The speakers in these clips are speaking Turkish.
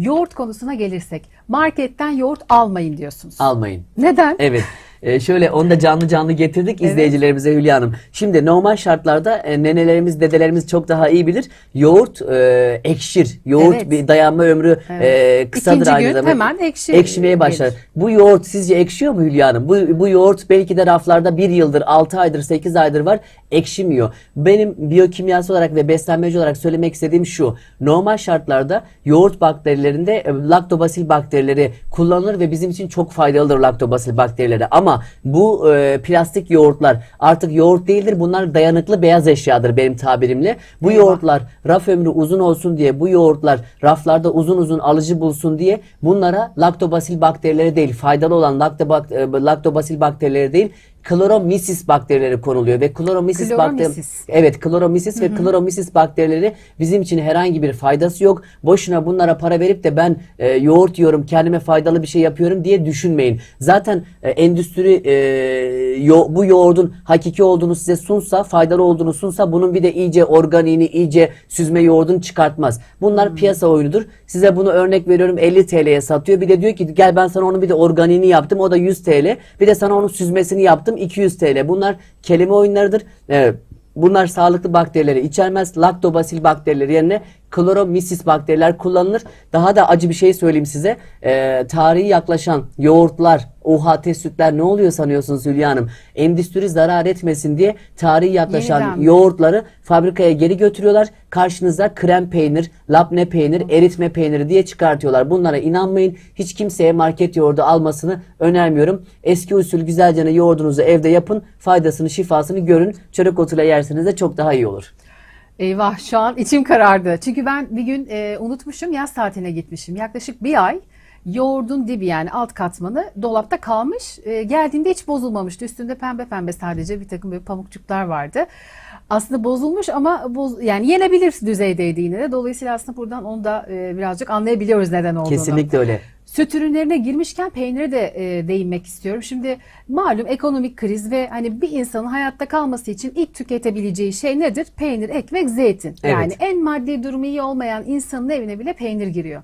yoğurt konusuna gelirsek marketten yoğurt almayın diyorsunuz. Almayın. Neden? Evet. Ee, şöyle onu da canlı canlı getirdik Evet. izleyicilerimize Hülya Hanım. Şimdi normal şartlarda e, nenelerimiz, dedelerimiz çok daha iyi bilir. Yoğurt e, ekşir. Yoğurt Evet. bir dayanma ömrü e, kısadır İkinci aynı gün zamanda. hemen ekşi Ekşimeye başlar. gelir. Bu yoğurt sizce ekşiyor mu Hülya Hanım? Bu, bu yoğurt belki de raflarda bir yıldır, 6 aydır, 8 aydır var. Ekşimiyor. Benim biyokimyası olarak ve beslenmeci olarak söylemek istediğim şu. Normal şartlarda yoğurt bakterilerinde e, laktobasil bakterileri kullanılır ve bizim için çok faydalıdır laktobasil bakterileri. Ama bu e, plastik yoğurtlar artık yoğurt değildir. Bunlar dayanıklı beyaz eşyadır benim tabirimle. Bu Eyvah. yoğurtlar raf ömrü uzun olsun diye bu yoğurtlar raflarda uzun uzun alıcı bulsun diye bunlara laktobasil bakterileri değil faydalı olan laktobak- e, laktobasil bakterileri değil Kloromisis bakterileri konuluyor ve kloromisis bakteri Kloromisis. Evet, kloromisis ve kloromisis bakterileri bizim için herhangi bir faydası yok. Boşuna bunlara para verip de ben e, yoğurt yiyorum, kendime faydalı bir şey yapıyorum diye düşünmeyin. Zaten e, endüstri e, yo- bu yoğurdun hakiki olduğunu size sunsa, faydalı olduğunu sunsa bunun bir de iyice organiğini, iyice süzme yoğurdunu çıkartmaz. Bunlar piyasa oyunudur. Size bunu örnek veriyorum 50 TL'ye satıyor. Bir de diyor ki gel ben sana onun bir de organiğini yaptım. O da 100 TL. Bir de sana onun süzmesini yaptım 200 TL. Bunlar kelime oyunlarıdır. Evet. Bunlar sağlıklı bakterileri içermez. Laktobasil bakterileri yerine kloromisis bakteriler kullanılır. Daha da acı bir şey söyleyeyim size. Ee, tarihi yaklaşan yoğurtlar, UHT sütler ne oluyor sanıyorsunuz Hülya Hanım? Endüstri zarar etmesin diye tarihi yaklaşan Yeniden. yoğurtları fabrikaya geri götürüyorlar. Karşınıza krem peynir, labne peynir, eritme peyniri diye çıkartıyorlar. Bunlara inanmayın. Hiç kimseye market yoğurdu almasını önermiyorum. Eski usul güzelce yoğurdunuzu evde yapın. Faydasını, şifasını görün. Çörek otuyla yerseniz de çok daha iyi olur. Eyvah şu an içim karardı. Çünkü ben bir gün e, unutmuşum yaz tatiline gitmişim. Yaklaşık bir ay yoğurdun dibi yani alt katmanı dolapta kalmış. E, geldiğinde hiç bozulmamıştı. Üstünde pembe pembe sadece bir takım böyle pamukçuklar vardı. Aslında bozulmuş ama boz, yani yenebilir düzeydeydi yine de. Dolayısıyla aslında buradan onu da e, birazcık anlayabiliyoruz neden olduğunu. Kesinlikle öyle. Süt ürünlerine girmişken peynire de e, değinmek istiyorum. Şimdi malum ekonomik kriz ve hani bir insanın hayatta kalması için ilk tüketebileceği şey nedir? Peynir, ekmek, zeytin. Evet. Yani en maddi durumu iyi olmayan insanın evine bile peynir giriyor.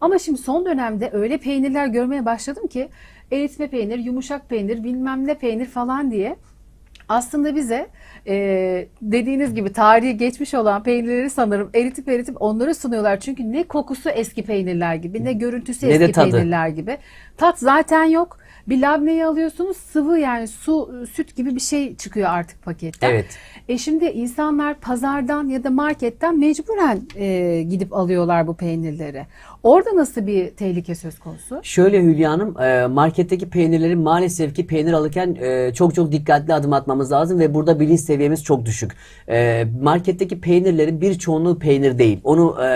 Ama şimdi son dönemde öyle peynirler görmeye başladım ki eritme peynir, yumuşak peynir, bilmem ne peynir falan diye aslında bize e, dediğiniz gibi tarihi geçmiş olan peynirleri sanırım eritip eritip onları sunuyorlar. Çünkü ne kokusu eski peynirler gibi ne görüntüsü Ne eski tadı. peynirler gibi. Tat zaten yok. Bir labneyi alıyorsunuz sıvı yani su süt gibi bir şey çıkıyor artık paketten. Evet. E şimdi insanlar pazardan ya da marketten mecburen e, gidip alıyorlar bu peynirleri. Orada nasıl bir tehlike söz konusu? Şöyle Hülya Hanım, e, marketteki peynirleri maalesef ki peynir alırken e, çok çok dikkatli adım atmamız lazım ve burada bilinç seviyemiz çok düşük. E, Marketteki peynirlerin bir çoğunluğu peynir değil. Onu e,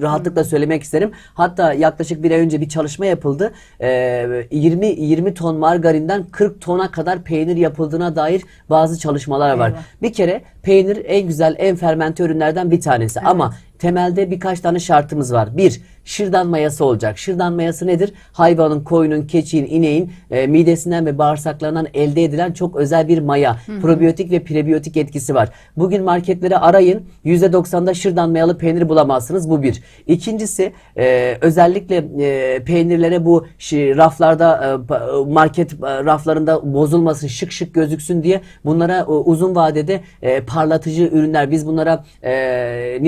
rahatlıkla söylemek isterim. Hatta yaklaşık bir ay önce bir çalışma yapıldı. E, 20 20 ton margarinden 40 tona kadar peynir yapıldığına dair bazı çalışmalar var. Eyvah. Bir kere peynir en güzel, en fermente ürünlerden bir tanesi. Ama temelde birkaç tane şartımız var. Bir, şırdan mayası olacak. Şırdan mayası nedir? Hayvanın, koyunun, keçiğin, ineğin e, midesinden ve bağırsaklarından elde edilen çok özel bir maya. Probiyotik ve prebiyotik etkisi var. Bugün marketlere arayın. %90'da şırdan mayalı peynir bulamazsınız. Bu bir. İkincisi e, özellikle e, peynirlere bu şi- raflarda e, pa- market e, raflarında bozulmasın, şık şık gözüksün diye bunlara e, uzun vadede e, parlatıcı ürünler biz bunlara e,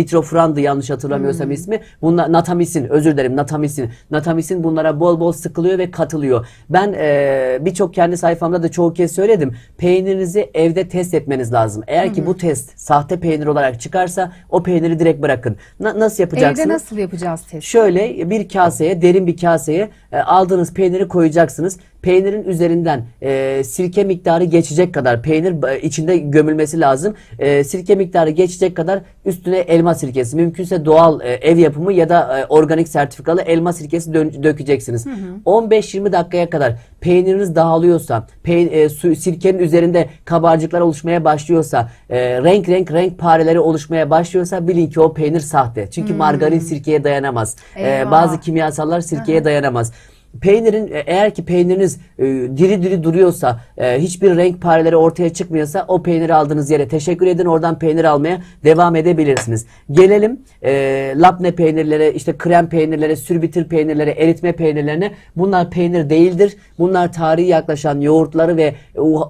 nitrofurandı yanlış hatırlamıyorsam ismi. Bunlar natamisin özür dilerim natamisin. Natamisin bunlara bol bol sıkılıyor ve katılıyor. Ben e, birçok kendi sayfamda da çoğu kez söyledim. Peynirinizi evde test etmeniz lazım. Eğer ki bu test sahte peynir olarak çıkarsa o peyniri direkt bırakın. Na- nasıl yapacaksınız? Evde nasıl yapacağız test? Şöyle bir kaseye, derin bir kaseye e, aldığınız peyniri koyacaksınız. Peynirin üzerinden e, sirke miktarı geçecek kadar peynir e, içinde gömülmesi lazım. E, sirke miktarı geçecek kadar üstüne elma sirkesi, mümkünse doğal e, ev yapımı ya da e, organik sertifikalı elma sirkesi dökeceksiniz. 15-20 dakikaya kadar peyniriniz dağılıyorsa, pey- e, su, sirkenin üzerinde kabarcıklar oluşmaya başlıyorsa, e, renk renk renk pareleri oluşmaya başlıyorsa bilin ki o peynir sahte. Çünkü margarin sirkeye dayanamaz. E, bazı kimyasallar sirkeye dayanamaz. Peynirin e, eğer ki peyniriniz e, diri diri duruyorsa, e, hiçbir renk pareleri ortaya çıkmıyorsa o peyniri aldığınız yere teşekkür edin. Oradan peynir almaya devam edebilirsiniz. Gelelim e, labne peynirlere, işte krem peynirlere, sürbitir peynirlere, eritme peynirlerine. Bunlar peynir değildir. Bunlar tarihi yaklaşan yoğurtları ve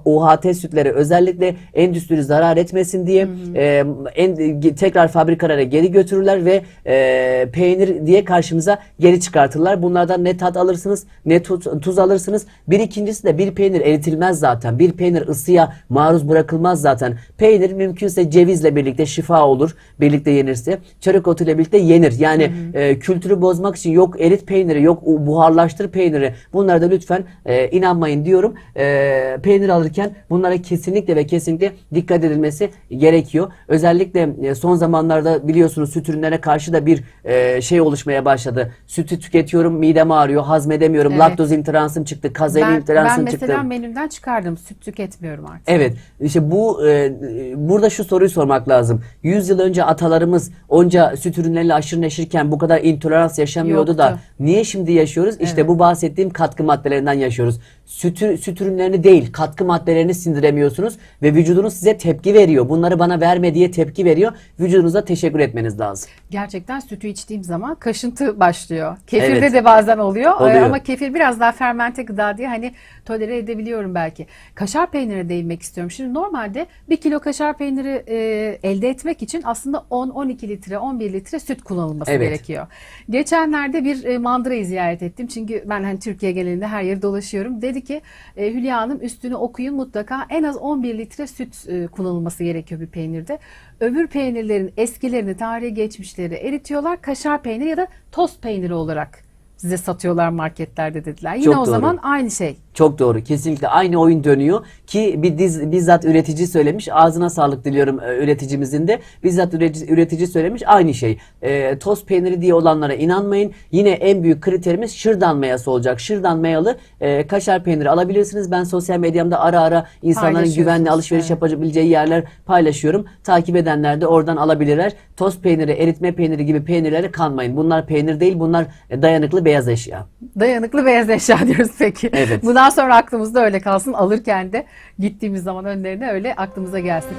UHT sütleri özellikle endüstri zarar etmesin diye e, en, tekrar fabrikalara geri götürürler ve e, peynir diye karşımıza geri çıkartırlar. Bunlardan ne tat alırsınız ne tuz, tuz alırsınız. Bir ikincisi de bir peynir eritilmez zaten. Bir peynir ısıya maruz bırakılmaz zaten. Peynir mümkünse cevizle birlikte şifa olur. Birlikte yenirse. Çörek otuyla birlikte yenir. Yani e, kültürü bozmak için yok erit peyniri, yok buharlaştır peyniri. Bunlara da lütfen e, inanmayın diyorum. E, peynir alırken bunlara kesinlikle ve kesinlikle dikkat edilmesi gerekiyor. Özellikle e, son zamanlarda biliyorsunuz süt ürünlerine karşı da bir e, şey oluşmaya başladı. Sütü tüketiyorum, midem ağrıyor, hazmedemiyorum, Evet. laktoz intoleransım çıktı, kazein Ben, ben intoleransım mesela çıktı. menümden çıkardım. Süt tüketmiyorum artık. Evet. işte bu e, burada şu soruyu sormak lazım. 100 yıl önce atalarımız onca süt ürünleriyle aşırı neşirken bu kadar intolerans yaşamıyordu da Yoktu. niye şimdi yaşıyoruz? İşte bu bahsettiğim katkı maddelerinden yaşıyoruz. Süt, süt ürünlerini değil, katkı maddelerini sindiremiyorsunuz ve vücudunuz size tepki veriyor. Bunları bana verme diye tepki veriyor. Vücudunuza teşekkür etmeniz lazım. Gerçekten sütü içtiğim zaman kaşıntı başlıyor. Kefirde Evet. de bazen oluyor. Ee, Oluyor. Ama kefir biraz daha fermente gıda diye hani tolere edebiliyorum belki. Kaşar peynirine değinmek istiyorum. Şimdi normalde bir kilo kaşar peyniri e, elde etmek için aslında 10-12 litre, 11 litre süt kullanılması Evet. gerekiyor. Geçenlerde bir e, mandırayı ziyaret ettim. Çünkü ben hani Türkiye genelinde her yeri dolaşıyorum. Dedi ki e, Hülya Hanım üstünü okuyun mutlaka en az 11 litre süt e, kullanılması gerekiyor bir peynirde. Öbür peynirlerin eskilerini, tarihi geçmişleri eritiyorlar. Kaşar peyniri ya da tost peyniri olarak size satıyorlar marketlerde dediler. Yine Çok o doğru. zaman aynı şey. Çok doğru. Kesinlikle aynı oyun dönüyor ki bir diz, bizzat üretici söylemiş. Ağzına sağlık diliyorum e, üreticimizin de. Bizzat üretici, üretici söylemiş aynı şey. E, toz peyniri diye olanlara inanmayın. Yine en büyük kriterimiz şırdan mayası olacak. Şırdan mayalı e, kaşar peyniri alabilirsiniz. Ben sosyal medyamda ara ara insanların Paylaşıyorsunuz, güvenli alışveriş evet. yapabileceği yerler paylaşıyorum. Takip edenler de oradan alabilirler. Toz peyniri, eritme peyniri gibi peynirlere kanmayın. Bunlar peynir değil, bunlar e, dayanıklı beyaz eşya. Dayanıklı beyaz eşya diyoruz peki. Evet. Bundan sonra aklımızda öyle kalsın. Alırken de gittiğimiz zaman önlerine öyle aklımıza gelsin.